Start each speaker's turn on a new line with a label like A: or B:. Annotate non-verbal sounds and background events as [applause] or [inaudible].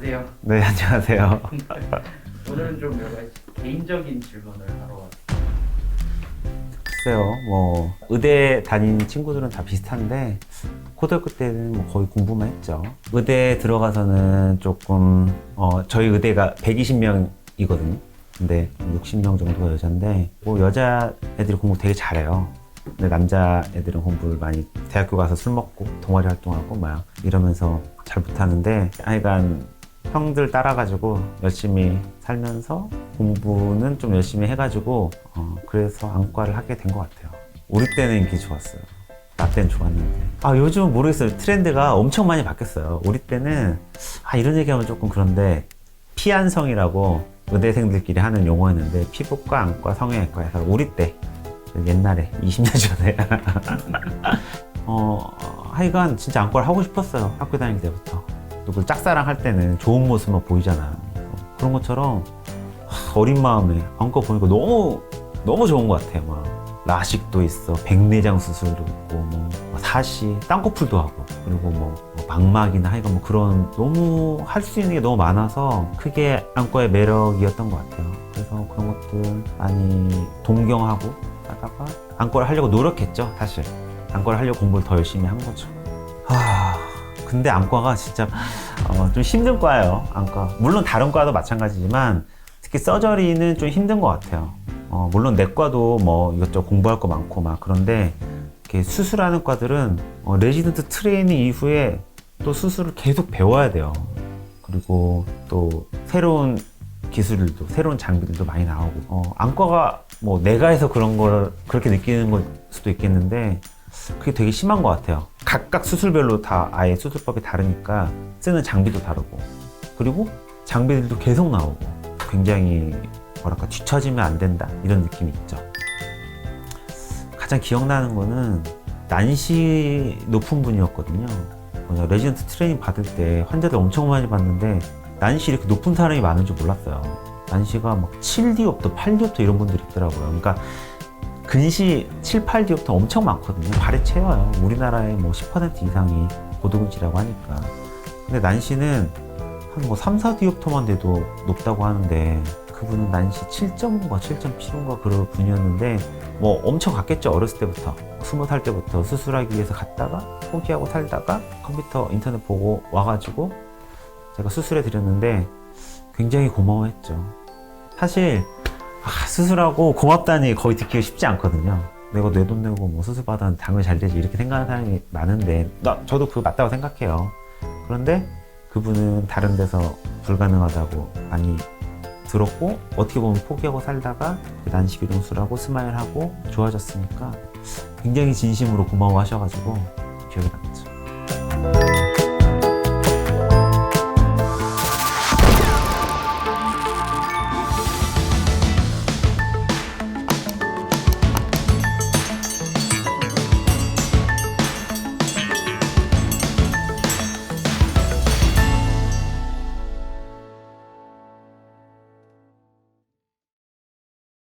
A: 네, 안녕하세요. [laughs]
B: 오늘은 좀 여러 개인적인 질문을 하러 왔어요.
A: 글쎄요, 뭐, 의대 다닌 친구들은 다 비슷한데, 고등학교 때는 뭐 거의 공부만 했죠. 의대 들어가서는 조금, 어, 저희 의대가 120명이거든요. 근데 60명 정도가 여자인데, 뭐, 여자 애들이 공부 되게 잘해요. 근데 남자 애들은 공부를 많이 대학교 가서 술 먹고 동아리 활동하고 막 이러면서 잘 못하는데 하여간 형들 따라가지고 열심히 살면서 공부는 좀 열심히 해가지고 어, 그래서 안과를 하게 된 것 같아요. 우리 때는 인기 좋았어요. 나 때는 좋았는데. 아 요즘은 모르겠어요. 트렌드가 엄청 많이 바뀌었어요. 우리 때는 아 이런 얘기하면 조금 그런데 피안성이라고 의대생들끼리 하는 용어였는데 피부과, 안과, 성형외과에서 우리 때 옛날에 20년 전에 [laughs] 어 하여간 진짜 안과를 하고 싶었어요. 학교 다닐 때부터. 누굴 짝사랑 할 때는 좋은 모습만 보이잖아요. 그래서 그런 것처럼 하, 어린 마음에 안과 보니까 너무 너무 좋은 것 같아요. 막 라식도 있어, 백내장 수술도 있고, 뭐 사시, 땅꺼풀도 하고, 그리고 뭐, 뭐 망막이나 하여간 뭐 그런 너무 할 수 있는 게 너무 많아서 크게 안과의 매력이었던 것 같아요. 그래서 그런 것들 많이 동경하고 하다가 안과를 하려고 노력했죠, 사실. 안과를 하려고 공부를 더 열심히 한 거죠. 하, 근데 안과가 진짜 어, 좀 힘든 과예요. 안과. 물론 다른 과도 마찬가지지만 특히 서저리는 좀 힘든 것 같아요. 어, 물론 내과도 뭐 이것저것 공부할 거 많고 막 그런데 이렇게 수술하는 과들은 어, 레지던트 트레이닝 이후에 또 수술을 계속 배워야 돼요. 그리고 또 새로운 기술들도 새로운 장비들도 많이 나오고 어, 안과가 뭐 내가 해서 그런 걸 그렇게 느끼는 걸 수도 있겠는데 그게 되게 심한 것 같아요. 각각 수술별로 다 아예 수술법이 다르니까 쓰는 장비도 다르고 그리고 장비들도 계속 나오고 굉장히 뭐랄까 뒤처지면 안 된다 이런 느낌이 있죠. 가장 기억나는 거는 난시 높은 분이었거든요. 뭐냐, 레지던트 트레이닝 받을 때 환자들 엄청 많이 봤는데 난시 이렇게 높은 사람이 많은 줄 몰랐어요. 난시가 막 7디옵터, 8디옵터 이런 분들이 있더라고요. 그러니까 근시 7, 8디옵터 엄청 많거든요. 발에 채워요. 우리나라의 뭐 10% 이상이 고도근시라고 하니까. 근데 난시는 한 뭐 3, 4디옵터만 돼도 높다고 하는데 그분은 난시 7.5가 7.75가 그런 분이었는데 뭐 엄청 갔겠죠 어렸을 때부터 스무 살 때부터 수술하기 위해서 갔다가 포기하고 살다가 컴퓨터 인터넷 보고 와가지고 제가 수술해 드렸는데 굉장히 고마워했죠 사실 아, 수술하고 고맙다니 거의 듣기가 쉽지 않거든요 내가 내 돈 내고 뭐 수술 받았는데 당연히 잘 되지 이렇게 생각하는 사람이 많은데 나 저도 그거 맞다고 생각해요 그런데 그분은 다른 데서 불가능하다고 많이 들었고 어떻게 보면 포기하고 살다가 난시 비동술하고 스마일하고 좋아졌으니까 굉장히 진심으로 고마워하셔가지고 기억이 납니다.